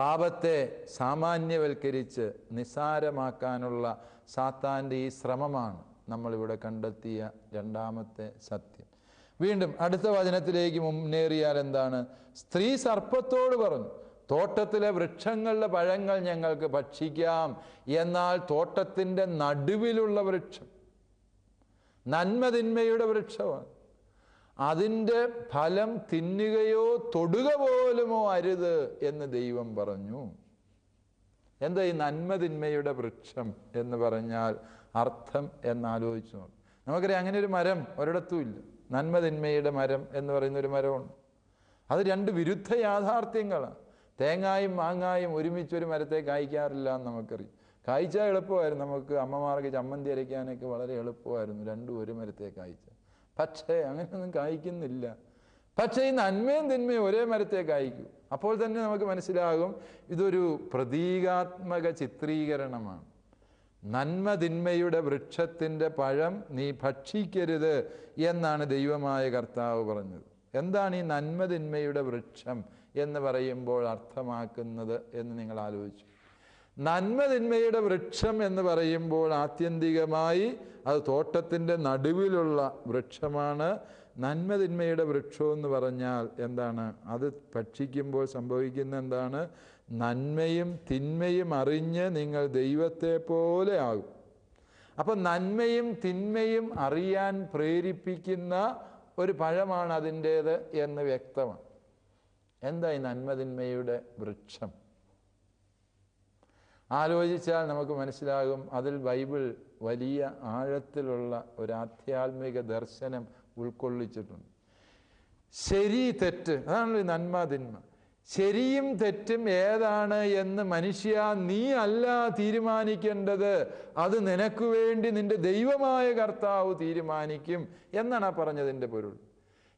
പാപത്തെ സാമാന്യവൽക്കരിച്ച് നിസാരമാക്കാനുള്ള സാത്താന്റെ ഈ ശ്രമമാണ് നമ്മളിവിടെ കണ്ടെത്തിയ രണ്ടാമത്തെ സത്യം. വീണ്ടും അടുത്ത വചനത്തിലേക്ക് മുന്നേറിയാൽ എന്താണ്? സ്ത്രീ സർപ്പത്തോട് പറഞ്ഞു തോട്ടത്തിലെ വൃക്ഷങ്ങളുടെ പഴങ്ങൾ ഞങ്ങൾക്ക് ഭക്ഷിക്കാം. എന്നാൽ തോട്ടത്തിന്റെ നടുവിലുള്ള വൃക്ഷം നന്മതിന്മയുടെ വൃക്ഷമാണ്. അതിന്റെ ഫലം തിന്നുകയോ തൊടുക പോലുമോ അരുത് എന്ന് ദൈവം പറഞ്ഞു. എന്താ ഈ നന്മതിന്മയുടെ വൃക്ഷം എന്ന് പറഞ്ഞാൽ അർത്ഥം എന്നാലോചിച്ചു നമുക്കറിയാം അങ്ങനെ ഒരു മരം ഒരിടത്തും ഇല്ല. നന്മതിന്മയുടെ മരം എന്ന് പറയുന്ന ഒരു മരമുണ്ട്. അത് രണ്ട് വിരുദ്ധ യാഥാർത്ഥ്യങ്ങളാണ്. തേങ്ങായും മാങ്ങായും ഒരുമിച്ച് ഒരു മരത്തെ കായ്ക്കാറില്ല എന്ന് നമുക്കറിയാം. കായ്ച്ചാൽ എളുപ്പമായിരുന്നു. നമുക്ക് അമ്മമാർക്ക് ചമ്മന്തി അരയ്ക്കാനൊക്കെ വളരെ എളുപ്പമായിരുന്നു. രണ്ടും ഒരു മരത്തെ കായ്ച്ച പക്ഷേ അങ്ങനെയൊന്നും കായ്ക്കുന്നില്ല. പക്ഷേ ഈ നന്മയും തിന്മയും ഒരേ മരത്തെ കായ്ക്കൂ. അപ്പോൾ തന്നെ നമുക്ക് മനസ്സിലാകും ഇതൊരു പ്രതീകാത്മക ചിത്രീകരണമാണ്. നന്മ തിന്മയുടെ വൃക്ഷത്തിന്റെ പഴം നീ ഭക്ഷിക്കരുത് എന്നാണ് ദൈവമായ കർത്താവ് പറഞ്ഞത്. എന്താണ് ഈ നന്മ തിന്മയുടെ വൃക്ഷം എന്ന് പറയുമ്പോൾ അർത്ഥമാക്കുന്നത് എന്ന് നിങ്ങൾ ആലോചിച്ചു. നന്മ തിന്മയുടെ വൃക്ഷം എന്ന് പറയുമ്പോൾ ആത്യന്തികമായി അത് തോട്ടത്തിന്റെ നടുവിലുള്ള വൃക്ഷമാണ്. നന്മതിന്മയുടെ വൃക്ഷം എന്ന് പറഞ്ഞാൽ എന്താണ്? അത് ഭക്ഷിക്കുമ്പോൾ സംഭവിക്കുന്ന എന്താണ്? നന്മയും തിന്മയും അറിഞ്ഞ് നിങ്ങൾ ദൈവത്തെ പോലെ ആകും. അപ്പം നന്മയും തിന്മയും അറിയാൻ പ്രേരിപ്പിക്കുന്ന ഒരു പഴമാണ് അതിന്റേത് എന്ന് വ്യക്തമാണ്. എന്തായി നന്മതിന്മയുടെ വൃക്ഷം? ആലോചിച്ചാൽ നമുക്ക് മനസ്സിലാകും അതിൽ ബൈബിൾ വലിയ ആഴത്തിലുള്ള ഒരു ആധ്യാത്മിക ദർശനം ഉൾക്കൊള്ളിച്ചിട്ടുണ്ട്. ശരി തെറ്റ്. അതാണല്ലോ നന്മ തിന്മ. ശരിയും തെറ്റും ഏതാണ് എന്ന് മനുഷ്യ നീ അല്ല തീരുമാനിക്കേണ്ടത്. അത് നിനക്ക് വേണ്ടി നിന്റെ ദൈവമായ കർത്താവ് തീരുമാനിക്കും എന്നാണ് ആ പറഞ്ഞതിന്റെ പൊരുൾ.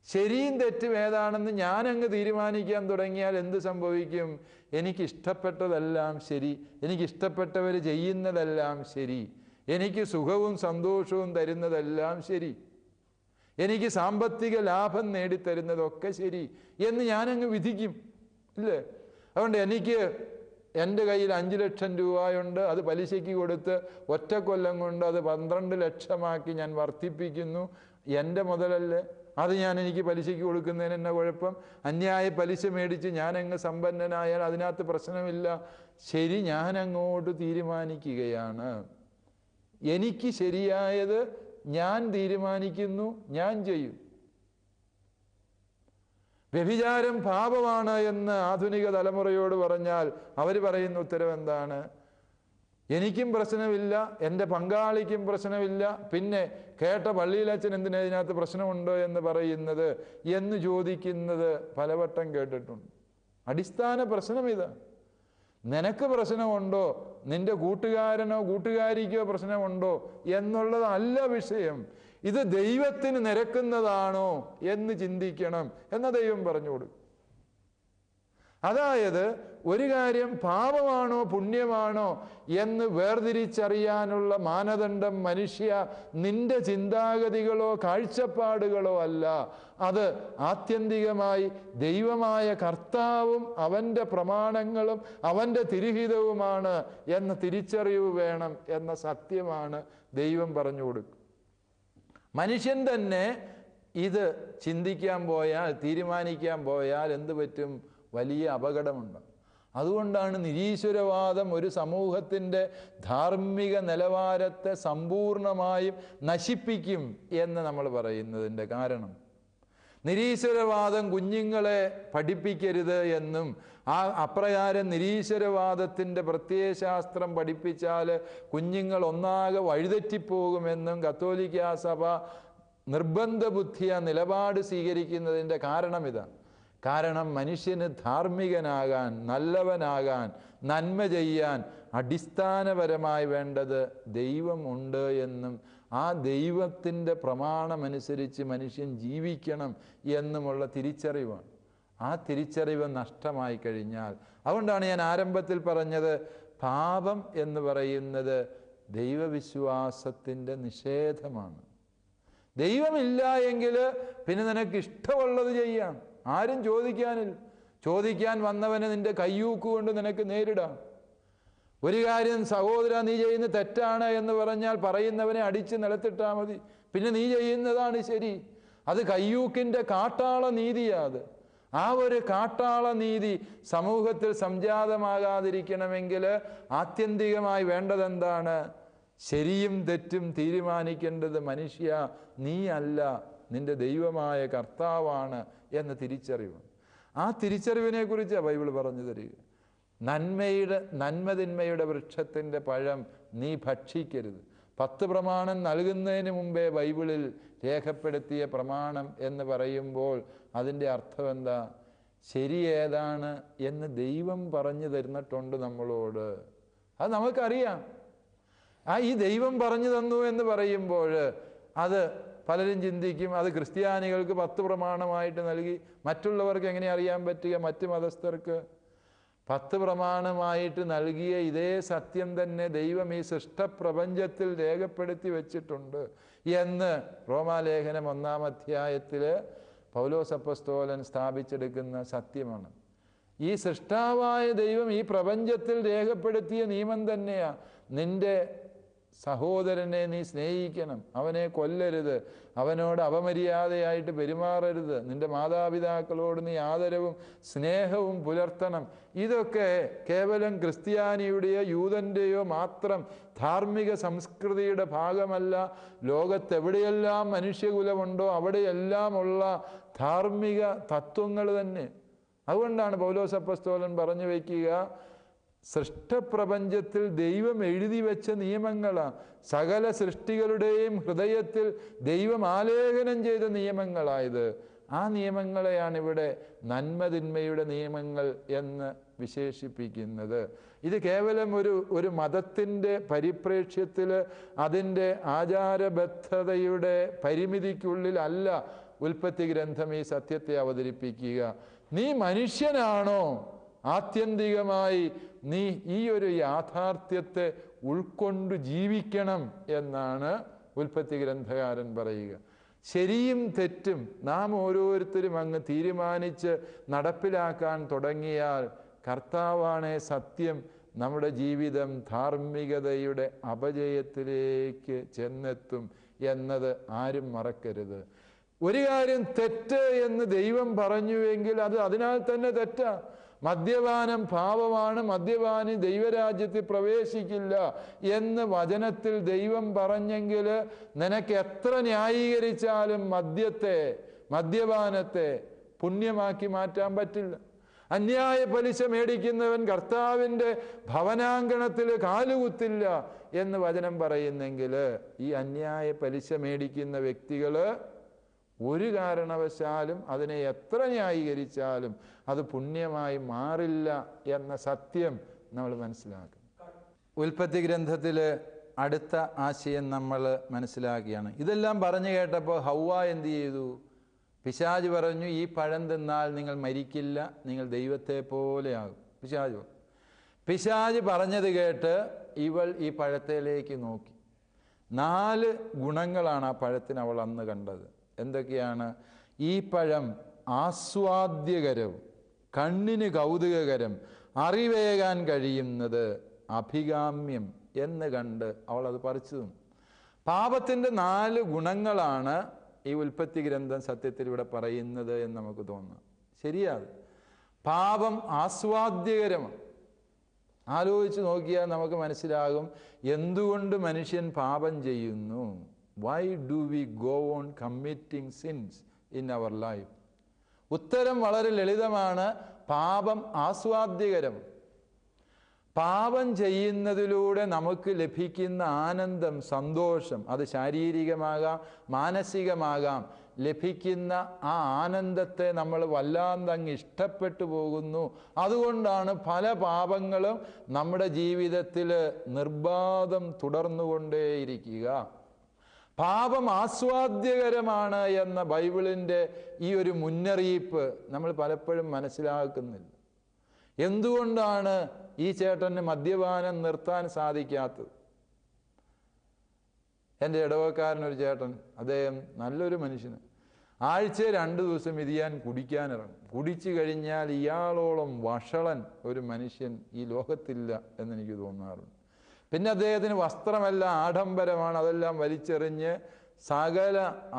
ശരിയും തെറ്റും ഏതാണെന്ന് ഞാനങ്ങ് തീരുമാനിക്കാൻ തുടങ്ങിയാൽ എന്ത് സംഭവിക്കും? എനിക്കിഷ്ടപ്പെട്ടതെല്ലാം ശരി. എനിക്കിഷ്ടപ്പെട്ടവർ ചെയ്യുന്നതെല്ലാം ശരി. എനിക്ക് സുഖവും സന്തോഷവും തരുന്നതെല്ലാം ശരി. എനിക്ക് സാമ്പത്തിക ലാഭം നേടിത്തരുന്നതൊക്കെ ശരി എന്ന് ഞാനങ്ങ് വിധിക്കും. ഇല്ലേ? അതുകൊണ്ട് എനിക്ക് എന്റെ കയ്യിൽ അഞ്ച് ലക്ഷം രൂപയുണ്ട്. അത് പലിശയ്ക്ക് കൊടുത്ത് ഒറ്റ കൊല്ലം കൊണ്ട് അത് പന്ത്രണ്ട് ലക്ഷമാക്കി ഞാൻ വർദ്ധിപ്പിക്കുന്നു. എന്റെ മുതലല്ലേ അത് ഞാൻ എനിക്ക് പലിശയ്ക്ക് കൊടുക്കുന്നതിന് എന്നെ കുഴപ്പം? അന്യായ പലിശ മേടിച്ച് ഞാൻ അങ്ങ് സമ്പന്നനായാൽ അതിനകത്ത് പ്രശ്നമില്ല. ശരി ഞാൻ അങ്ങോട്ട് തീരുമാനിക്കുകയാണ്. എനിക്ക് ശരിയായത് ഞാൻ തീരുമാനിക്കുന്നു ഞാൻ ചെയ്യും. വ്യഭിചാരം പാപമാണ് എന്ന് ആധുനിക തലമുറയോട് പറഞ്ഞാൽ അവർ പറയുന്ന ഉത്തരവ് എന്താണ്? എനിക്കും പ്രശ്നമില്ല എന്റെ പങ്കാളിക്കും പ്രശ്നമില്ല പിന്നെ കേട്ട പള്ളിയിലച്ഛൻ എന്തിനാ ഇതിനകത്ത് പ്രശ്നമുണ്ടോ എന്ന് പറയുന്നത് എന്ന് ചോദിക്കുന്നത് പലവട്ടം കേട്ടിട്ടുണ്ട്. അടിസ്ഥാന പ്രശ്നം ഇത്. നിനക്ക് പ്രശ്നമുണ്ടോ? നിന്റെ കൂട്ടുകാരനോ കൂട്ടുകാരിക്കോ പ്രശ്നമുണ്ടോ? എന്നുള്ളതല്ല വിഷയം. ഇത് ദൈവത്തിന് നിരക്കുന്നതാണോ എന്ന് ചിന്തിക്കണം എന്ന ദൈവം പറഞ്ഞു കൊടുക്കും. അതായത് ഒരു കാര്യം പാപമാണോ പുണ്യമാണോ എന്ന് വേർതിരിച്ചറിയാനുള്ള മാനദണ്ഡം മനുഷ്യ നിന്റെ ചിന്താഗതികളോ കാഴ്ചപ്പാടുകളോ അല്ല. അത് ആത്യന്തികമായി ദൈവമായ കർത്താവും അവന്റെ പ്രമാണങ്ങളും അവന്റെ തിരുഹിതവുമാണ് എന്ന തിരിച്ചറിവ് വേണം എന്ന സത്യമാണ് ദൈവം പറഞ്ഞു കൊടുക്കും. മനുഷ്യൻ തന്നെ ഇത് ചിന്തിക്കാൻ പോയാൽ തീരുമാനിക്കാൻ പോയാൽ എന്ത് പറ്റും? വലിയ അപകടമുണ്ട്. അതുകൊണ്ടാണ് നിരീശ്വരവാദം ഒരു സമൂഹത്തിന്റെ ധാർമ്മിക നിലവാരത്തെ സമ്പൂർണമായും നശിപ്പിക്കും എന്ന് നമ്മൾ പറയുന്നതിന്റെ കാരണം. നിരീശ്വരവാദം കുഞ്ഞുങ്ങളെ പഠിപ്പിക്കരുത് എന്നും ആ അപ്രകാരം നിരീശ്വരവാദത്തിന്റെ പ്രത്യയശാസ്ത്രം പഠിപ്പിച്ചാൽ കുഞ്ഞുങ്ങൾ ഒന്നാകെ വഴിതെറ്റിപ്പോകുമെന്നും കത്തോലിക്ക സഭ നിർബന്ധ ബുദ്ധിയ നിലപാട് സ്വീകരിക്കുന്നതിന്റെ കാരണം ഇതാണ് കാരണം മനുഷ്യന് ധാർമ്മികനാകാൻ നല്ലവനാകാൻ നന്മ ചെയ്യാൻ അടിസ്ഥാനപരമായി വേണ്ടത് ദൈവമുണ്ട് എന്നും ആ ദൈവത്തിന്റെ പ്രമാണമനുസരിച്ച് മനുഷ്യൻ ജീവിക്കണം എന്നുമുള്ള തിരിച്ചറിവാണ്. ആ തിരിച്ചറിവ് നഷ്ടമായി കഴിഞ്ഞാൽ അതുകൊണ്ടാണ് ഞാൻ ആരംഭത്തിൽ പറഞ്ഞത് പാപം എന്ന് പറയുന്നത് ദൈവവിശ്വാസത്തിന്റെ നിഷേധമാണ്. ദൈവമില്ല എങ്കിൽ പിന്നെ നിനക്ക് ഇഷ്ടമുള്ളത് ചെയ്യാം. ആരും ചോദിക്കാനില്ല ചോദിക്കാൻ വന്നവനെ നിന്റെ കയ്യൂക്ക് കൊണ്ട് നിനക്ക് നേരിടാം. ഒരു കാര്യം സഹോദര നീ ചെയ്യുന്ന തെറ്റാണ് എന്ന് പറഞ്ഞാൽ പറയുന്നവനെ അടിച്ച് നിലത്തിട്ടാൽ മതി. പിന്നെ നീ ചെയ്യുന്നതാണ് ശരി. അത് കയ്യൂക്കിന്റെ കാട്ടാള നീതിയാത്. ആ ഒരു കാട്ടാള നീതി സമൂഹത്തിൽ സംജാതമാകാതിരിക്കണമെങ്കിൽ ആത്യന്തികമായി വേണ്ടതെന്താണ്? ശരിയും തെറ്റും തീരുമാനിക്കേണ്ടത് മനുഷ്യ നീ അല്ല. നിന്റെ ദൈവമായ കർത്താവാണ് എന്ന തിരിച്ചറിവ്. ആ തിരിച്ചറിവിനെ കുറിച്ചാണ് ബൈബിൾ പറഞ്ഞു തരിക. നന്മയുടെ നന്മതിന്മയുടെ വൃക്ഷത്തിന്റെ പഴം നീ ഭക്ഷിക്കരുത്. പത്ത് പ്രമാണം നൽകുന്നതിന് മുമ്പേ ബൈബിളിൽ രേഖപ്പെടുത്തിയ പ്രമാണം എന്ന് പറയുമ്പോൾ അതിന്റെ അർത്ഥം എന്താ? ശരി ഏതാണ് എന്ന് ദൈവം പറഞ്ഞു തരുന്നിട്ടുണ്ട് നമ്മളോട്. അത് നമുക്കറിയാം. ആ ഈ ദൈവം പറഞ്ഞു തന്നു എന്ന് പറയുമ്പോൾ അത് പലരും ചിന്തിക്കും അത് ക്രിസ്ത്യാനികൾക്ക് പത്ത് പ്രമാണമായിട്ട് നൽകി മറ്റുള്ളവർക്ക് എങ്ങനെ അറിയാൻ പറ്റുക? മറ്റ് മതസ്ഥർക്ക് പത്ത് പ്രമാണമായിട്ട് നൽകിയ ഇതേ സത്യം തന്നെ ദൈവം ഈ സൃഷ്ടപ്രപഞ്ചത്തിൽ രേഖപ്പെടുത്തി വച്ചിട്ടുണ്ട് എന്ന് റോമാലേഖനം ഒന്നാം അധ്യായത്തിൽ പൗലോസപ്പസ്തോലൻ സ്ഥാപിച്ചെടുക്കുന്ന സത്യമാണ്. ഈ സൃഷ്ടാവായ ദൈവം ഈ പ്രപഞ്ചത്തിൽ രേഖപ്പെടുത്തിയ നിയമം തന്നെയാണ് നിന്റെ സഹോദരനെ നീ സ്നേഹിക്കണം. അവനെ കൊല്ലരുത്. അവനോട് അപമര്യാദയായിട്ട് പെരുമാറരുത്. നിന്റെ മാതാപിതാക്കളോട് നീ ആദരവും സ്നേഹവും പുലർത്തണം. ഇതൊക്കെ കേവലം ക്രിസ്ത്യാനിയുടെയോ യൂതന്റെയോ മാത്രം ധാർമ്മിക സംസ്കൃതിയുടെ ഭാഗമല്ല. ലോകത്തെവിടെയെല്ലാം മനുഷ്യകുലമുണ്ടോ അവിടെയെല്ലാമുള്ള ധാർമ്മിക തത്വങ്ങൾ തന്നെ. അതുകൊണ്ടാണ് പൗലോസപ്പസ്തോലൻ പറഞ്ഞു വയ്ക്കുക സൃഷ്ടപ്രപഞ്ചത്തിൽ ദൈവം എഴുതി വെച്ച നിയമങ്ങളാണ്. സകല സൃഷ്ടികളുടെയും ഹൃദയത്തിൽ ദൈവം ആലേഖനം ചെയ്ത നിയമങ്ങളായത്. ആ നിയമങ്ങളെയാണ് ഇവിടെ നന്മതിന്മയുടെ നിയമങ്ങൾ എന്ന് വിശേഷിപ്പിക്കുന്നത്. ഇത് കേവലം ഒരു ഒരു മതത്തിന്റെ പരിപ്രേക്ഷ്യത്തിൽ അതിന്റെ ആചാരബദ്ധതയുടെ പരിമിതിക്കുള്ളിലല്ല ഉൽപ്പത്തി ഗ്രന്ഥം ഈ സത്യത്തെ അവതരിപ്പിക്കുക. നീ മനുഷ്യനാണോ? ആത്യന്തികമായി നീ ഈ ഒരു യാഥാർത്ഥ്യത്തെ ഉൾക്കൊണ്ട് ജീവിക്കണം എന്നാണ് ഉൽപ്പത്തി ഗ്രന്ഥകാരൻ പറയുക. ശരിയും തെറ്റും നാം ഓരോരുത്തരും അങ്ങ് തീരുമാനിച്ച് നടപ്പിലാക്കാൻ തുടങ്ങിയാൽ കർത്താവാണ് സത്യം നമ്മുടെ ജീവിതം ധാർമ്മികതയുടെ അപജയത്തിലേക്ക് ചെന്നെത്തും എന്നത് ആരും മറക്കരുത്. ഒരു കാര്യം തെറ്റ് എന്ന് ദൈവം പറഞ്ഞുവെങ്കിൽ അത് അതിനാൽ തന്നെ തെറ്റാ. മദ്യപാനം പാപമാണ് മദ്യപാനി ദൈവരാജ്യത്തിൽ പ്രവേശിക്കില്ല എന്ന് വചനത്തിൽ ദൈവം പറഞ്ഞെങ്കിൽ നിനക്ക് എത്ര ന്യായീകരിച്ചാലും മദ്യത്തെ മദ്യപാനത്തെ പുണ്യമാക്കി മാറ്റാൻ പറ്റില്ല. അന്യായ പലിശ മേടിക്കുന്നവൻ കർത്താവിന്റെ ഭവനാങ്കണത്തിൽ കാലുകുത്തില്ല എന്ന് വചനം പറയുന്നെങ്കിൽ ഈ അന്യായ പലിശ മേടിക്കുന്ന വ്യക്തികൾ ഒരു കാരണവശാലും അതിനെ എത്ര ന്യായീകരിച്ചാലും അത് പുണ്യമായി മാറില്ല എന്ന സത്യം നമ്മൾ മനസ്സിലാക്കും. ഉൽപ്പത്തി ഗ്രന്ഥത്തിൽ അടുത്ത ആശയം നമ്മൾ മനസ്സിലാക്കിയാണ് ഇതെല്ലാം പറഞ്ഞു കേട്ടപ്പോൾ ഹൗവ എന്ത് ചെയ്തു? പിശാജ് പറഞ്ഞു ഈ പഴം തിന്നാൽ നിങ്ങൾ മരിക്കില്ല നിങ്ങൾ ദൈവത്തെ പോലെയാകും. പിശാജ്. പിശാജ് പറഞ്ഞത് കേട്ട് ഇവൾ ഈ പഴത്തിലേക്ക് നോക്കി. നാല് ഗുണങ്ങളാണ് ആ പഴത്തിന് അവൾ അന്ന് കണ്ടത്. എന്തൊക്കെയാണ്? ഈ പഴം ആസ്വാദ്യകരവും കണ്ണിന് കൗതുകകരം അറിവേകാൻ കഴിയുന്നത് അഭികാമ്യം എന്ന് കണ്ട് അവൾ അത് പറിച്ചു തിന്നു. പാപത്തിന്റെ നാല് ഗുണങ്ങളാണ് ഈ ഉൽപ്പത്തി ഗ്രന്ഥം സത്യത്തിൽ ഇവിടെ പറയുന്നത് എന്ന് നമുക്ക് തോന്നുന്നു ശരിയാണ് പാപം ആസ്വാദ്യകരമാണ്. ആലോചിച്ച് നോക്കിയാൽ നമുക്ക് മനസ്സിലാകും എന്തുകൊണ്ട് മനുഷ്യൻ പാപം ചെയ്യുന്നു? Why do we go on committing sins in our life ഉത്തരം വളരെ ലളിതമാണ്. പാപം ആസ്വാദ്യകരം. പാപം ചെയ്യുന്നതിലൂടെ നമുക്ക് ലഭിക്കുന്ന ആനന്ദം സന്തോഷം അത് ശാരീരികമാകാം മാനസികമാകാം. ലഭിക്കുന്ന ആ ആനന്ദത്തെ നമ്മൾ വല്ലാന്തങ്ങ് ഇഷ്ടപ്പെട്ടു പോകുന്നു. അതുകൊണ്ടാണ് പല പാപങ്ങളും നമ്മുടെ ജീവിതത്തിൽ നിർബാധം തുടർന്നുകൊണ്ടേയിരിക്കുക. പാപം ആസ്വാദ്യകരമാണ് എന്ന ബൈബിളിന്റെ ഈ ഒരു മുന്നറിയിപ്പ് നമ്മൾ പലപ്പോഴും മനസ്സിലാക്കുന്നില്ല. എന്തുകൊണ്ടാണ് ഈ ചേട്ടന് മദ്യപാനം നിർത്താൻ സാധിക്കാത്തത്? എന്റെ ഇടവക്കാരനൊരു ചേട്ടൻ അദ്ദേഹം നല്ലൊരു മനുഷ്യന്. ആഴ്ച രണ്ട് ദിവസം ഇതിയാൻ കുടിക്കാനിറങ്ങും. കുടിച്ചു കഴിഞ്ഞാൽ ഇയാളോളം വഷളൻ ഒരു മനുഷ്യൻ ഈ ലോകത്തില്ല എന്നെനിക്ക് തോന്നാറുണ്ട്. പിന്നെ അദ്ദേഹത്തിന് വസ്ത്രമെല്ലാം ആഡംബരമാണ്. അതെല്ലാം വലിച്ചെറിഞ്ഞ് സകല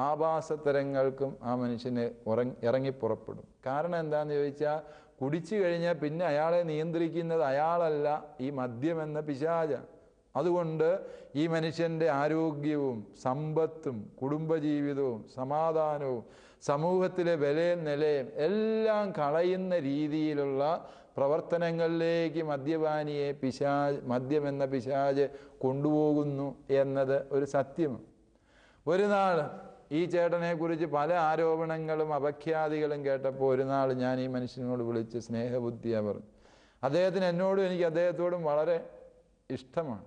ആഭാസത്തരങ്ങൾക്കും ആ മനുഷ്യന് ഉറങ്ങി ഇറങ്ങിപ്പുറപ്പെടും കാരണം എന്താണെന്ന് ചോദിച്ചാൽ കുടിച്ചു കഴിഞ്ഞാൽ പിന്നെ അയാളെ നിയന്ത്രിക്കുന്നത് അയാളല്ല ഈ മദ്യമെന്ന പിശാച അതുകൊണ്ട് ഈ മനുഷ്യന്റെ ആരോഗ്യവും സമ്പത്തും കുടുംബജീവിതവും സമാധാനവും സമൂഹത്തിലെ വിലയും നിലയും എല്ലാം കളയുന്ന രീതിയിലുള്ള പ്രവർത്തനങ്ങളിലേക്ക് മദ്യപാനിയെ പിശാജ് മദ്യമെന്ന പിശാജ് കൊണ്ടുപോകുന്നു എന്നത് ഒരു സത്യം. ഒരു നാൾ ഈ ചേട്ടനെക്കുറിച്ച് പല ആരോപണങ്ങളും അപഖ്യാതികളും കേട്ടപ്പോൾ ഒരു നാൾ ഞാൻ ഈ മനുഷ്യനോട് വിളിച്ച് സ്നേഹബുദ്ധിയാ പറഞ്ഞു. അദ്ദേഹത്തിന് എന്നോടും എനിക്ക് അദ്ദേഹത്തോടും വളരെ ഇഷ്ടമാണ്.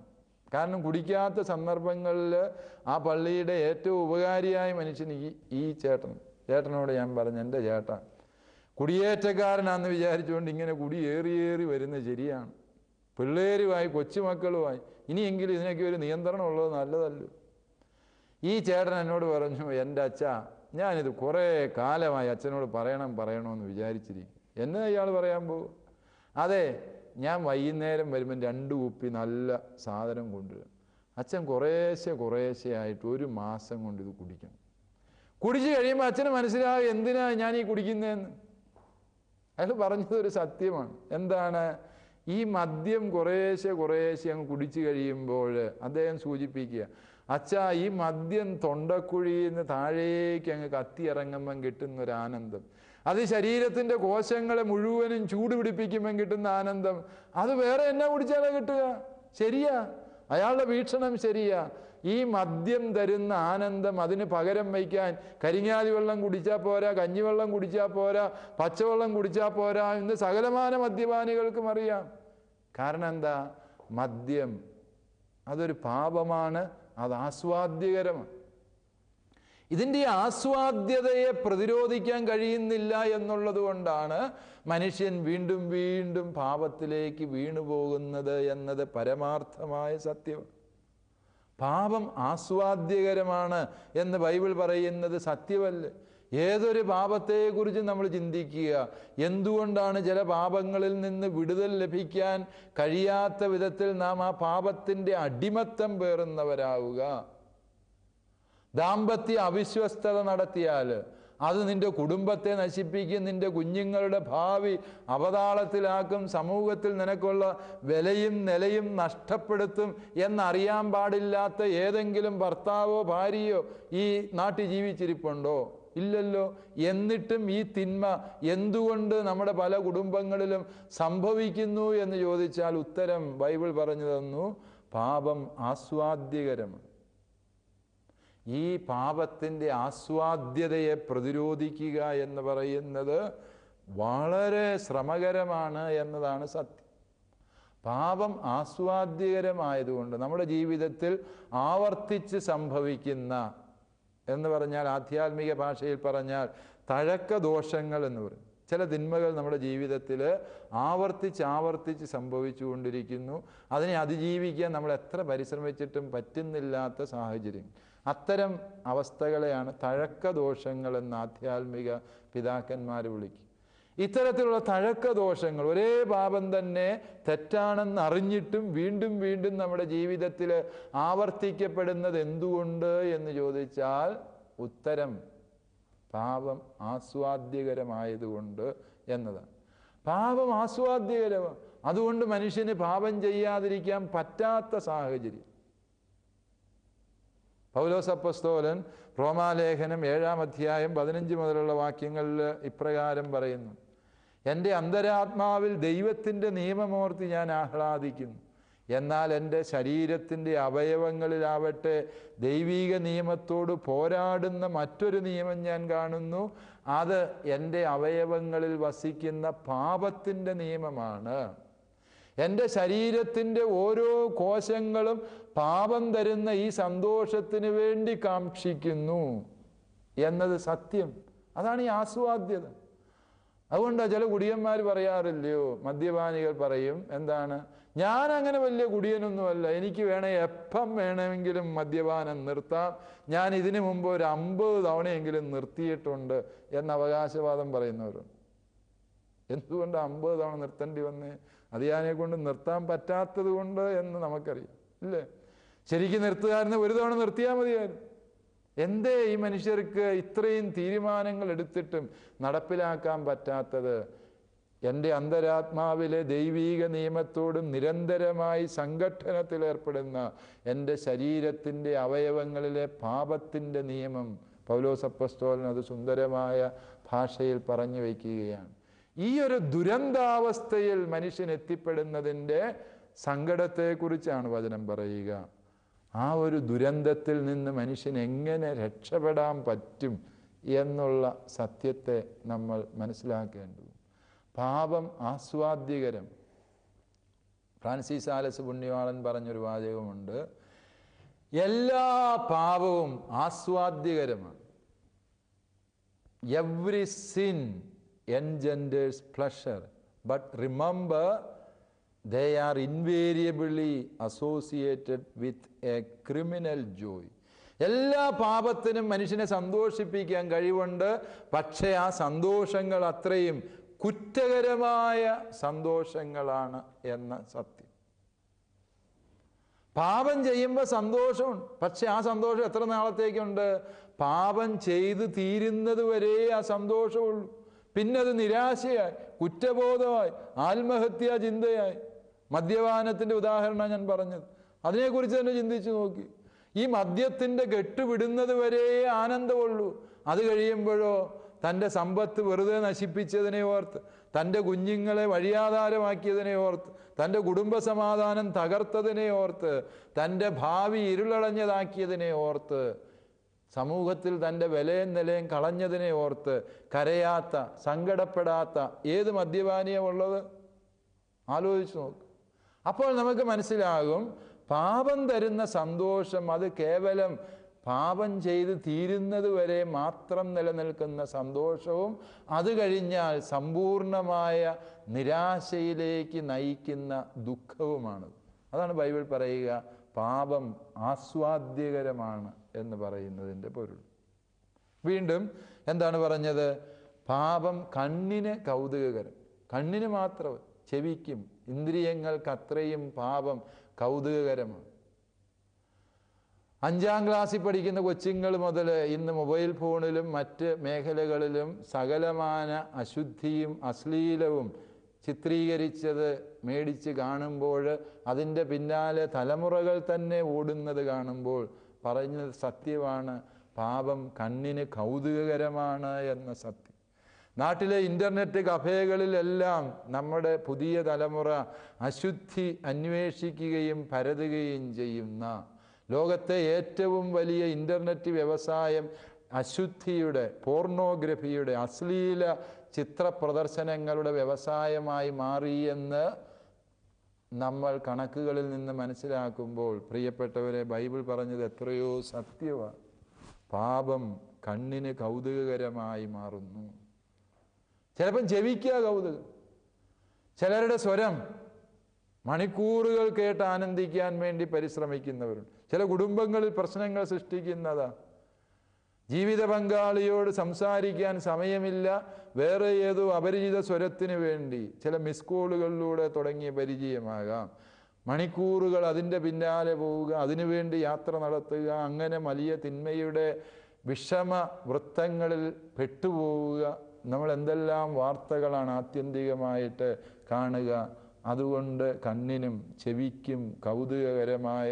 കാരണം കുടിക്കാത്ത സന്ദർഭങ്ങളിൽ ആ പള്ളിയുടെ ഏറ്റവും ഉപകാരിയായ മനുഷ്യൻ ഈ ഈ ചേട്ടൻ. ചേട്ടനോട് ഞാൻ പറഞ്ഞു എന്റെ ചേട്ടൻ കുടിയേറ്റക്കാരനാണെന്ന് വിചാരിച്ചുകൊണ്ട് ഇങ്ങനെ കുടിയേറിയേറി വരുന്നത് ശരിയാണ്. പിള്ളേരുമായി കൊച്ചുമക്കളുമായി. ഇനിയെങ്കിലും ഇതിനൊക്കെ ഒരു നിയന്ത്രണം ഉള്ളത് നല്ലതല്ലോ? ഈ ചേട്ടൻ എന്നോട് പറഞ്ഞു എന്റെ അച്ഛ ഞാനിത് കുറേ കാലമായി അച്ഛനോട് പറയണം പറയണമെന്ന് വിചാരിച്ചിരിക്കും എന്നെ ഇയാൾ പറയാൻ പോകും അതെ ഞാൻ വൈകുന്നേരം വരുമ്പം രണ്ട് കുപ്പി നല്ല സാധനം കൊണ്ടുവരും. അച്ഛൻ കുറേശ്ശെ കുറേശ്ശെ ആയിട്ട് ഒരു മാസം കൊണ്ട് ഇത് കുടിക്കണം. കുടിച്ചു കഴിയുമ്പോൾ അച്ഛന് മനസ്സിലാകും എന്തിനാണ് ഞാൻ ഈ കുടിക്കുന്നതെന്ന് അയാൾ പറഞ്ഞത് ഒരു സത്യമാണ്. എന്താണ്? ഈ മദ്യം കുറേശ്ശെ കുറേശ്ശെ അങ്ങ് കുടിച്ചു കഴിയുമ്പോൾ അദ്ദേഹം സൂചിപ്പിക്കുക അച്ഛാ ഈ മദ്യം തൊണ്ടക്കുഴിയിൽ നിന്ന് താഴേക്ക് അങ്ങ് കത്തിയിറങ്ങുമ്പം കിട്ടുന്ന ഒരു ആനന്ദം. അത് ശരീരത്തിന്റെ കോശങ്ങളെ മുഴുവനും ചൂട് പിടിപ്പിക്കുമ്പം കിട്ടുന്ന ആനന്ദം. അത് വേറെ എന്നാ കുടിച്ചാലേ കിട്ടുക? ശരിയാ. അയാളുടെ വീക്ഷണം ശരിയാ. ഈ മദ്യം തരുന്ന ആനന്ദം അതിന് പകരം വയ്ക്കാൻ കരിങ്ങാലി വെള്ളം കുടിച്ചാൽ പോരാ കഞ്ഞിവെള്ളം കുടിച്ചാൽ പോരാ പച്ചവെള്ളം കുടിച്ചാൽ പോരാ എന്ന് സകലമാന മദ്യപാനികൾക്കും അറിയാം. കാരണം എന്താ? മദ്യം അതൊരു പാപമാണ് അത് ആസ്വാദ്യകരമാണ്. ഇതിന്റെ ആസ്വാദ്യതയെ പ്രതിരോധിക്കാൻ കഴിയുന്നില്ല എന്നുള്ളത് കൊണ്ടാണ് മനുഷ്യൻ വീണ്ടും വീണ്ടും പാപത്തിലേക്ക് വീണുപോകുന്നത് എന്നത് പരമാർത്ഥമായ സത്യം പാപം ആസ്വാദ്യകരമാണ് എന്ന് ബൈബിൾ പറയുന്നത് സത്യമല്ലേ. ഏതൊരു പാപത്തെക്കുറിച്ച് നമ്മൾ ചിന്തിക്കുക. എന്തുകൊണ്ടാണ് ചില പാപങ്ങളിൽ നിന്ന് വിടുതൽ ലഭിക്കാൻ കഴിയാത്ത വിധത്തിൽ നാം ആ പാപത്തിന്റെ അടിമത്തം പേറുന്നവരാവുക. ദാമ്പത്യ അവിശ്വസ്തത നടത്തിയാൽ അത് നിന്റെ കുടുംബത്തെ നശിപ്പിക്കും നിന്റെ കുഞ്ഞുങ്ങളുടെ ഭാവി അവതാളത്തിലാക്കും സമൂഹത്തിൽ നിനക്കുള്ള വിലയും നിലയും നഷ്ടപ്പെടുത്തും എന്നറിയാൻ പാടില്ലാത്ത ഏതെങ്കിലും ഭർത്താവോ ഭാര്യയോ ഈ നാട്ടിൽ ജീവിച്ചിരിപ്പുണ്ടോ? ഇല്ലല്ലോ. എന്നിട്ടും ഈ തിന്മ എന്തുകൊണ്ട് നമ്മുടെ പല കുടുംബങ്ങളിലും സംഭവിക്കുന്നു എന്ന് ചോദിച്ചാൽ ഉത്തരം ബൈബിൾ പറഞ്ഞു തന്നു. പാപം ആസ്വാദ്യകരമാണ്. ഈ പാപത്തിന്റെ ആസ്വാദ്യതയെ പ്രതിരോധിക്കുക എന്ന് പറയുന്നത് വളരെ ശ്രമകരമാണ് എന്നതാണ് സത്യം. പാപം ആസ്വാദ്യകരമായതുകൊണ്ട് നമ്മുടെ ജീവിതത്തിൽ ആവർത്തിച്ച് സംഭവിക്കുന്ന എന്ന് പറഞ്ഞാൽ ആധ്യാത്മിക ഭാഷയിൽ പറഞ്ഞാൽ തഴക്ക ദോഷങ്ങൾ എന്ന് പറയും. ചില തിന്മകൾ നമ്മുടെ ജീവിതത്തിൽ ആവർത്തിച്ച് ആവർത്തിച്ച് സംഭവിച്ചുകൊണ്ടിരിക്കുന്നു. അതിനെ അതിജീവിക്കാൻ നമ്മൾ എത്ര പരിശ്രമിച്ചിട്ടും പറ്റുന്നില്ലാത്ത സാഹചര്യം അത്തരം അവസ്ഥകളെയാണ് തഴക്ക ദോഷങ്ങൾ എന്ന് ആധ്യാത്മിക പിതാക്കന്മാർ വിളിക്കും. ഇത്തരത്തിലുള്ള തഴക്ക ദോഷങ്ങൾ ഒരേ പാപം തന്നെ തെറ്റാണെന്ന് അറിഞ്ഞിട്ടും വീണ്ടും വീണ്ടും നമ്മുടെ ജീവിതത്തിൽ ആവർത്തിക്കപ്പെടുന്നത് എന്തുകൊണ്ട് എന്ന് ചോദിച്ചാൽ ഉത്തരം പാപം ആസ്വാദ്യകരമായതുകൊണ്ട് എന്നതാണ്. പാപം ആസ്വാദ്യകരമാണ് അതുകൊണ്ട് മനുഷ്യന് പാപം ചെയ്യാതിരിക്കാൻ പറ്റാത്ത സാഹചര്യം. പൗലോസപ്പസ്തോലൻ റോമാലേഖനം ഏഴാം അധ്യായം പതിനഞ്ച് മുതലുള്ള വാക്യങ്ങളിൽ ഇപ്രകാരം പറയുന്നു. എന്റെ അന്തരാത്മാവിൽ ദൈവത്തിന്റെ നിയമമോർത്തി ഞാൻ ആഹ്ലാദിക്കുന്നു. എന്നാൽ എന്റെ ശരീരത്തിന്റെ അവയവങ്ങളിലാവട്ടെ ദൈവീക നിയമത്തോട് പോരാടുന്ന മറ്റൊരു നിയമം ഞാൻ കാണുന്നു. അത് എന്റെ അവയവങ്ങളിൽ വസിക്കുന്ന പാപത്തിന്റെ നിയമമാണ്. എന്റെ ശരീരത്തിന്റെ ഓരോ കോശങ്ങളും പാപം തരുന്ന ഈ സന്തോഷത്തിന് വേണ്ടി കാക്ഷിക്കുന്നു എന്നത് സത്യം. അതാണ് ഈ ആസ്വാദ്യത. അതുകൊണ്ടാണ് ചില കുടിയന്മാർ പറയാറില്ലയോ? മദ്യപാനികൾ പറയും എന്താണ്? ഞാൻ അങ്ങനെ വലിയ കുടിയനൊന്നുമല്ല. എനിക്ക് വേണേ എപ്പം വേണമെങ്കിലും മദ്യപാനം നിർത്താം. ഞാൻ ഇതിനു മുമ്പ് ഒരു അമ്പത് തവണയെങ്കിലും നിർത്തിയിട്ടുണ്ട് എന്ന അവകാശവാദം പറയുന്നവരുണ്ട്. എന്തുകൊണ്ട് അമ്പത് തവണ നിർത്തേണ്ടി വന്നേ? അതിയാനെ കൊണ്ട് നിർത്താൻ പറ്റാത്തത് കൊണ്ട് എന്ന് നമുക്കറിയാം. ഇല്ലേ? ശരിക്കും നിർത്തുകാരന് ഒരു തവണ നിർത്തിയാൽ മതിയായിരുന്നു. എന്തേ ഈ മനുഷ്യർക്ക് ഇത്രയും തീരുമാനങ്ങൾ എടുത്തിട്ടും നടപ്പിലാക്കാൻ പറ്റാത്തത്? എന്റെ അന്തരാത്മാവിലെ ദൈവീക നിയമത്തോടും നിരന്തരമായി സംഘട്ടനത്തിൽ ഏർപ്പെടുന്ന എന്റെ ശരീരത്തിന്റെ അവയവങ്ങളിലെ പാപത്തിന്റെ നിയമം പൗലോസപ്പസ്തോലൻ അത് സുന്ദരമായ ഭാഷയിൽ പറഞ്ഞു വയ്ക്കുകയാണ്. ഈ ഒരു ദുരന്താവസ്ഥയിൽ മനുഷ്യൻ എത്തിപ്പെടുന്നതിന്റെ സങ്കടത്തെക്കുറിച്ചാണ് വചനം പറയുക. ആ ഒരു ദുരന്തത്തിൽ നിന്ന് മനുഷ്യൻ എങ്ങനെ രക്ഷപ്പെടാൻ പറ്റും എന്നുള്ള സത്യത്തെ നമ്മൾ മനസ്സിലാക്കേണ്ടു പാപം ആസ്വാദ്യകരം. ഫ്രാൻസിസ് ആലസ് പുണ്യവാളൻ പറഞ്ഞൊരു വാചകമുണ്ട്. എല്ലാ പാപവും ആസ്വാദ്യകരമാണ്. Every sin engenders pleasure but remember, they are invariably associated with a criminal joy എല്ലാ പാപത്തിനും മനുഷ്യനെ സന്തോഷിപ്പിക്കാൻ കഴിവുണ്ട്. പക്ഷേ ആ സന്തോഷങ്ങൾ അത്രയും കുറ്റകരമായ സന്തോഷങ്ങളാണ് എന്ന സത്യം. പാപം ചെയ്യുമ്പോൾ സന്തോഷമുണ്ട്. പക്ഷെ ആ സന്തോഷം എത്ര നാളത്തേക്കുണ്ട്? പാപം ചെയ്ത് തീരുന്നത് വരെ ആ സന്തോഷമുള്ളൂ. പിന്നെ അത് നിരാശയായി കുറ്റബോധമായി ആത്മഹത്യാ ചിന്തയായി. മദ്യപാനത്തിന്റെ ഉദാഹരണമാണ് ഞാൻ പറഞ്ഞത്. അതിനെക്കുറിച്ച് തന്നെ ചിന്തിച്ചു നോക്കി. ഈ മദ്യത്തിന്റെ കെട്ടുവിടുന്നത് വരെ ആനന്ദമുള്ളൂ. അത് കഴിയുമ്പോഴോ തന്റെ സമ്പത്ത് വെറുതെ നശിപ്പിച്ചതിനെ ഓർത്ത് തന്റെ കുഞ്ഞുങ്ങളെ വഴിയാധാരമാക്കിയതിനെ ഓർത്ത് തന്റെ കുടുംബസമാധാനം തകർത്തതിനെ ഓർത്ത് തന്റെ ഭാവി ഇരുളടഞ്ഞതാക്കിയതിനെ ഓർത്ത് സമൂഹത്തിൽ തന്റെ വിലയും നിലയും കളഞ്ഞതിനെ ഓർത്ത് കരയാത്ത സങ്കടപ്പെടാത്ത ഏത് മദ്യപാനീയമുള്ളത് ആലോചിച്ച് നോക്ക്. അപ്പോൾ നമുക്ക് മനസ്സിലാകും പാപം തരുന്ന സന്തോഷം അത് കേവലം പാപം ചെയ്ത് തീരുന്നത് വരെ മാത്രം നിലനിൽക്കുന്ന സന്തോഷവും അത് കഴിഞ്ഞാൽ സമ്പൂർണമായ നിരാശയിലേക്ക് നയിക്കുന്ന ദുഃഖവുമാണ്. അതാണ് ബൈബിൾ പറയുക പാപം ആസ്വാദ്യകരമാണ്. എന്ന് പറയുന്നതിന്റെ പൊരുൾ. വീണ്ടും എന്താണ് പറഞ്ഞത്? പാപം കണ്ണിന് കൗതുകകരം. കണ്ണിന് മാത്രം ചെവിക്കും ഇന്ദ്രിയങ്ങൾക്ക് അത്രയും പാപം കൗതുകകരമാണ്. അഞ്ചാം ക്ലാസ്സിൽ പഠിക്കുന്ന കൊച്ചുങ്ങൾ മുതൽ ഇന്ന് മൊബൈൽ ഫോണിലും മറ്റ് മേഖലകളിലും സകലമാന അശുദ്ധിയും അശ്ലീലവും ചിത്രീകരിച്ചത് മേടിച്ച് കാണുമ്പോൾ അതിന്റെ പിന്നാലെ തലമുറകൾ തന്നെ ഓടുന്നത് കാണുമ്പോൾ പറഞ്ഞത് സത്യമാണ്. പാപം കണ്ണിന് കൗതുകകരമാണ് എന്ന സത്യം. നാട്ടിലെ ഇന്റർനെറ്റ് കഫേകളിലെല്ലാം നമ്മുടെ പുതിയ തലമുറ അശുദ്ധി അന്വേഷിക്കുകയും പരതുകയും ചെയ്യുന്ന ലോകത്തെ ഏറ്റവും വലിയ ഇന്റർനെറ്റ് വ്യവസായം അശുദ്ധിയുടെ പോർണോഗ്രഫിയുടെ അശ്ലീല ചിത്ര പ്രദർശനങ്ങളുടെ വ്യവസായമായി മാറിയെന്ന് നമ്മൾ കണക്കുകളിൽ നിന്ന് മനസ്സിലാക്കുമ്പോൾ പ്രിയപ്പെട്ടവരെ ബൈബിൾ പറഞ്ഞത് എത്രയോ സത്യമാണ് പാപം കണ്ണിന് കൗതുകകരമായി മാറുന്നു. ചിലപ്പം ചെവിക്കുക കൗതുകം. ചിലരുടെ സ്വരം മണിക്കൂറുകൾ കേട്ട് ആനന്ദിക്കാൻ വേണ്ടി പരിശ്രമിക്കുന്നവരുണ്ട്. ചില കുടുംബങ്ങളിൽ പ്രശ്നങ്ങൾ സൃഷ്ടിക്കുന്നതാ. ജീവിത പങ്കാളിയോട് സംസാരിക്കാൻ സമയമില്ല. വേറെ ഏതോ അപരിചിത സ്വരത്തിന് വേണ്ടി ചില മിസ് കോളുകളിലൂടെ തുടങ്ങിയ പരിചയമാകാം. മണിക്കൂറുകൾ അതിന്റെ പിന്നാലെ പോവുക അതിനുവേണ്ടി യാത്ര നടത്തുക അങ്ങനെ വലിയ തിന്മയുടെ വിഷമ വൃത്തങ്ങളിൽ പെട്ടുപോവുക. നമ്മൾ എന്തെല്ലാം വാർത്തകളാണ് ആത്യന്തികമായിട്ട് കാണുക? അതുകൊണ്ട് കണ്ണിനും ചെവിക്കും കൗതുകകരമായ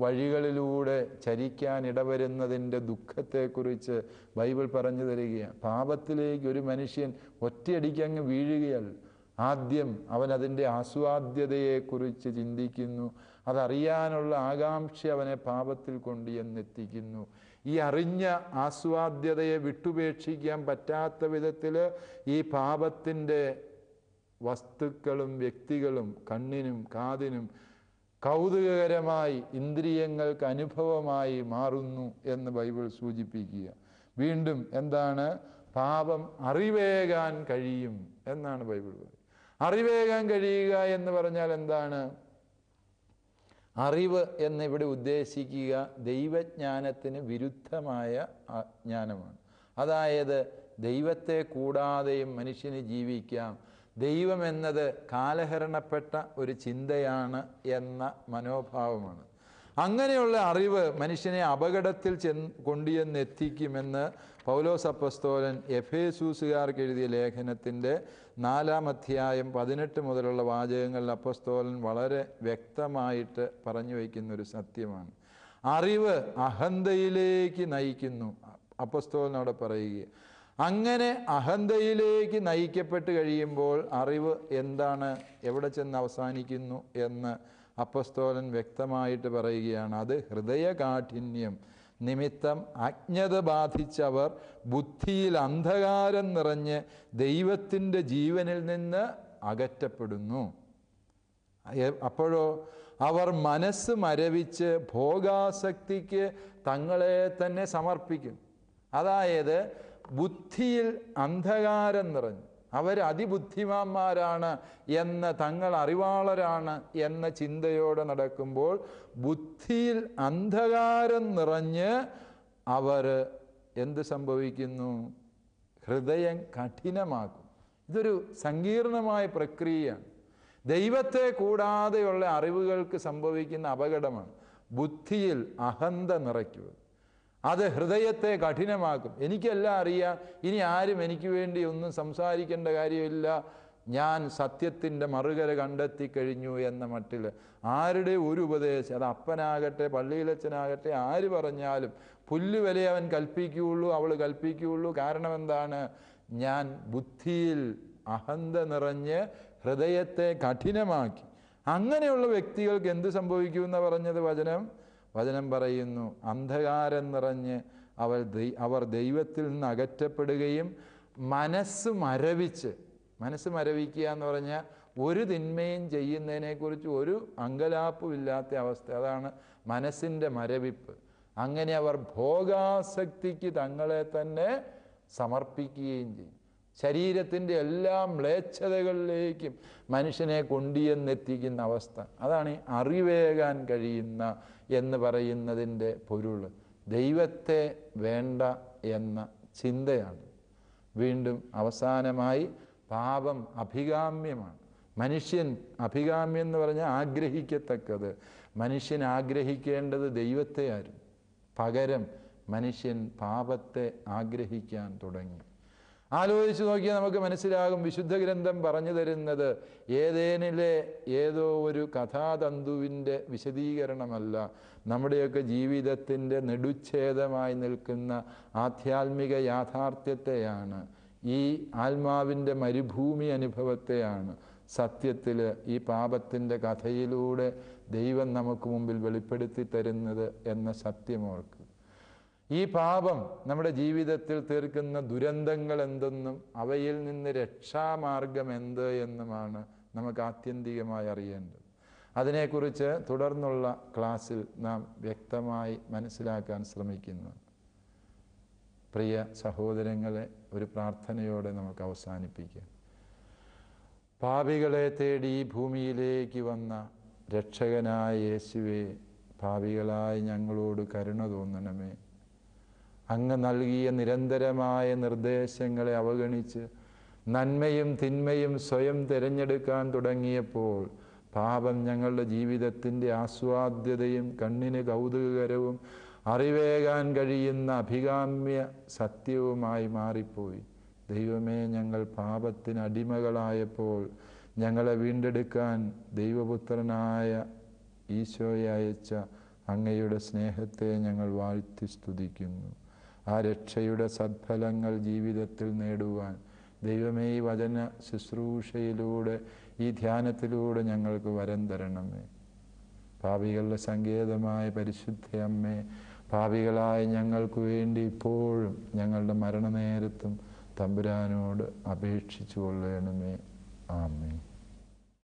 വഴികളിലൂടെ ചരിക്കാൻ ഇടവരുന്നതിന്റെ ദുഃഖത്തെക്കുറിച്ച് ബൈബിൾ പറഞ്ഞു തരികയാണ്. പാപത്തിലേക്ക് ഒരു മനുഷ്യൻ ഒറ്റയടിക്കങ്ങ് വീഴുകയാൽ ആദ്യം അവൻ അതിന്റെ ആസ്വാദ്യതയെക്കുറിച്ച് ചിന്തിക്കുന്നു. അതറിയാനുള്ള ആകാംക്ഷ അവനെ പാപത്തിൽ കൊണ്ട് എന്നെത്തിക്കുന്നു ഈ അറിഞ്ഞ ആസ്വാദ്യതയെ വിട്ടുപേക്ഷിക്കാൻ പറ്റാത്ത വിധത്തിൽ ഈ പാപത്തിന്റെ വസ്തുക്കളും വ്യക്തികളും കണ്ണിനും കാതിനും കൗതുകകരമായി ഇന്ദ്രിയങ്ങൾക്ക് അനുഭവമായി മാറുന്നു എന്ന് ബൈബിൾ സൂചിപ്പിക്കുക. വീണ്ടും എന്താണ്? പാപം അറിവേകാൻ കഴിയും എന്നാണ് ബൈബിൾ പറയുന്നത്. അറിവേകാൻ കഴിയുക എന്ന് പറഞ്ഞാൽ എന്താണ്? അറിവ് എന്നിവിടെ ഉദ്ദേശിക്കുക ദൈവജ്ഞാനത്തിന് വിരുദ്ധമായ അജ്ഞാനമാണ് ജ്ഞാനമാണ്. അതായത് ദൈവത്തെ കൂടാതെയും മനുഷ്യന് ജീവിക്കാം. ദൈവം എന്നത് കാലഹരണപ്പെട്ട ഒരു ചിന്തയാണ് എന്ന മനോഭാവമാണ്. അങ്ങനെയുള്ള അറിവ് മനുഷ്യനെ അപകടത്തിൽ ചെന്ന് കൊണ്ടുചെന്നെത്തിക്കുമെന്ന് പൗലോസ് അപ്പസ്തോലൻ എഫേസൂസുകാർക്ക് എഴുതിയ ലേഖനത്തിന്റെ നാലാം അധ്യായം പതിനെട്ട് മുതലുള്ള വാചകങ്ങളിൽ അപ്പസ്തോലൻ വളരെ വ്യക്തമായിട്ട് പറഞ്ഞു വയ്ക്കുന്ന ഒരു സത്യമാണ്. അറിവ് അഹന്തയിലേക്ക് നയിക്കുന്നു. അപ്പസ്തോലൻ അവിടെ പറയുക അങ്ങനെ അഹന്തയിലേക്ക് നയിക്കപ്പെട്ട് കഴിയുമ്പോൾ അറിവ് എന്താണ്? എവിടെ ചെന്ന് അവസാനിക്കുന്നു എന്ന് അപ്പസ്തോലൻ വ്യക്തമായിട്ട് പറയുകയാണ്. അത് ഹൃദയകാഠിന്യം. നിമിത്തം അജ്ഞത ബാധിച്ചവർ ബുദ്ധിയിൽ അന്ധകാരം നിറഞ്ഞ് ദൈവത്തിന്റെ ജീവനിൽ നിന്ന് അകറ്റപ്പെടുന്നു. അപ്പോഴോ അവർ മനസ്സ് മരവിച്ച് ഭോഗാസക്തിക്ക് തങ്ങളെ തന്നെ സമർപ്പിക്കും. അതായത് ബുദ്ധിയിൽ അന്ധകാരം നിറഞ്ഞു. അവർ അതിബുദ്ധിമാന്മാരാണ് എന്ന് തങ്ങൾ അറിവാളരാണ് എന്ന ചിന്തയോടെ നടക്കുമ്പോൾ ബുദ്ധിയിൽ അന്ധകാരം നിറഞ്ഞ് അവർ എന്ത് സംഭവിക്കുന്നു? ഹൃദയം കഠിനമാക്കും ഇതൊരു സങ്കീർണമായ പ്രക്രിയയാണ്. ദൈവത്തെ കൂടാതെയുള്ള അറിവുകൾക്ക് സംഭവിക്കുന്ന അപകടമാണ് ബുദ്ധിയിൽ അഹന്ത നിറയ്ക്കുക. അത് ഹൃദയത്തെ കഠിനമാക്കും. എനിക്കെല്ലാം അറിയാം. ഇനി ആരും എനിക്ക് വേണ്ടി ഒന്നും സംസാരിക്കേണ്ട കാര്യമില്ല. ഞാൻ സത്യത്തിന്റെ മറുകര കണ്ടെത്തി കഴിഞ്ഞു എന്ന മട്ടിൽ ആരുടെ ഒരു ഉപദേശം? അത് അപ്പനാകട്ടെ പള്ളിയിലച്ചനാകട്ടെ ആര് പറഞ്ഞാലും പുല്ല് വില അവൻ കൽപ്പിക്കുകയുള്ളൂ അവൾ കൽപ്പിക്കുകയുള്ളൂ. കാരണം എന്താണ് ഞാൻ ബുദ്ധിയിൽ അഹന്ത നിറഞ്ഞ് ഹൃദയത്തെ കഠിനമാക്കി. അങ്ങനെയുള്ള വ്യക്തികൾക്ക് എന്ത് സംഭവിക്കുമെന്ന് പറഞ്ഞത് വചനം? വചനം പറയുന്നു. അന്ധകാരം നിറഞ്ഞ് അവർ അവർ ദൈവത്തിൽ നിന്ന് അകറ്റപ്പെടുകയും മനസ്സ് മരവിച്ച് മനസ്സ് മരവിക്കുക എന്ന് പറഞ്ഞാൽ ഒരു തിന്മയും ചെയ്യുന്നതിനെക്കുറിച്ച് ഒരു അങ്കലാപ്പും ഇല്ലാത്ത അവസ്ഥ. അതാണ് മനസ്സിന്റെ മരവിപ്പ്. അങ്ങനെ അവർ ഭോഗാസക്തിക്ക് തങ്ങളെ തന്നെ സമർപ്പിക്കുകയും ചെയ്യും. ശരീരത്തിന്റെ എല്ലാ മ്ലേച്ഛതകളിലേക്കും മനുഷ്യനെ കൊണ്ടുവന്നെത്തിക്കുന്ന അവസ്ഥ. അതാണ് അറിവേകാൻ കഴിയുന്ന എന്ന് പറയുന്നതിന്റെ പൊരുൾ. ദൈവത്തെ വേണ്ട എന്ന ചിന്തയാണ്. വീണ്ടും അവസാനമായി പാപം അഭികാമ്യമാണ്. മനുഷ്യൻ അഭികാമ്യം എന്ന് പറഞ്ഞാൽ ആഗ്രഹിക്കത്തക്കത്. മനുഷ്യൻ ആഗ്രഹിക്കേണ്ടത് ദൈവത്തെ ആരും പകരം മനുഷ്യൻ പാപത്തെ ആഗ്രഹിക്കാൻ തുടങ്ങി. ആലോചിച്ച് നോക്കിയാൽ നമുക്ക് മനസ്സിലാകും വിശുദ്ധ ഗ്രന്ഥം പറഞ്ഞു തരുന്നത് ഏതേനിലെ ഏതോ ഒരു കഥാതന്തുവിന്റെ വിശദീകരണമല്ല. നമ്മുടെയൊക്കെ ജീവിതത്തിന്റെ നെടുച്ഛേദമായി നിൽക്കുന്ന ആധ്യാത്മിക യാഥാർത്ഥ്യത്തെയാണ്. ഈ ആത്മാവിന്റെ മരുഭൂമി അനുഭവത്തെയാണ് സത്യത്തിൽ ഈ പാപത്തിന്റെ കഥയിലൂടെ ദൈവം നമുക്ക് മുമ്പിൽ വെളിപ്പെടുത്തി തരുന്നത് എന്ന സത്യമോർക്ക് ഈ പാപം നമ്മുടെ ജീവിതത്തിൽ തീർക്കുന്ന ദുരന്തങ്ങൾ എന്തെന്നും അവയിൽ നിന്ന് രക്ഷാമാർഗം എന്ത് എന്നുമാണ് നമുക്ക് ആത്യന്തികമായി അറിയേണ്ടത്. അതിനെക്കുറിച്ച് തുടർന്നുള്ള ക്ലാസ്സിൽ നാം വ്യക്തമായി മനസ്സിലാക്കാൻ ശ്രമിക്കുന്നു. പ്രിയ സഹോദരങ്ങളെ ഒരു പ്രാർത്ഥനയോടെ നമുക്ക് അവസാനിപ്പിക്കാം. പാപികളെ തേടി ഭൂമിയിലേക്ക് വന്ന രക്ഷകനായ യേശുവെ പാപികളായി ഞങ്ങളോട് കരുണ തോന്നണമേ. അങ്ങ് നൽകിയ നിരന്തരമായ നിർദ്ദേശങ്ങളെ അവഗണിച്ച് നന്മയും തിന്മയും സ്വയം തിരഞ്ഞെടുക്കാൻ തുടങ്ങിയപ്പോൾ പാപം ഞങ്ങളുടെ ജീവിതത്തിന്റെ ആസ്വാദ്യതയും കണ്ണിന് കൗതുകകരവും അറിവേകാൻ കഴിയുന്ന അഭികാമ്യ സത്യവുമായി മാറിപ്പോയി. ദൈവമേ ഞങ്ങൾ പാപത്തിന് അടിമകളായപ്പോൾ ഞങ്ങളെ വീണ്ടെടുക്കാൻ ദൈവപുത്രനായ ഈശോയെ അയച്ച അങ്ങയുടെ സ്നേഹത്തെ ഞങ്ങൾ വാഴ്ത്തി സ്തുതിക്കുന്നു. ആ രക്ഷയുടെ സദ്ഫലങ്ങൾ ജീവിതത്തിൽ നേടുവാൻ. ദൈവമേ ഈ വചന ശുശ്രൂഷയിലൂടെ ഈ ധ്യാനത്തിലൂടെ ഞങ്ങൾക്ക് വരം തരണമേ. പാപികളുടെ സങ്കേതമായ പരിശുദ്ധ അമ്മേ പാപികളായ ഞങ്ങൾക്ക് വേണ്ടി ഇപ്പോഴും ഞങ്ങളുടെ മരണനേരത്തും തമ്പുരാനോട് അപേക്ഷിച്ചു കൊള്ളണമേ. ആമേ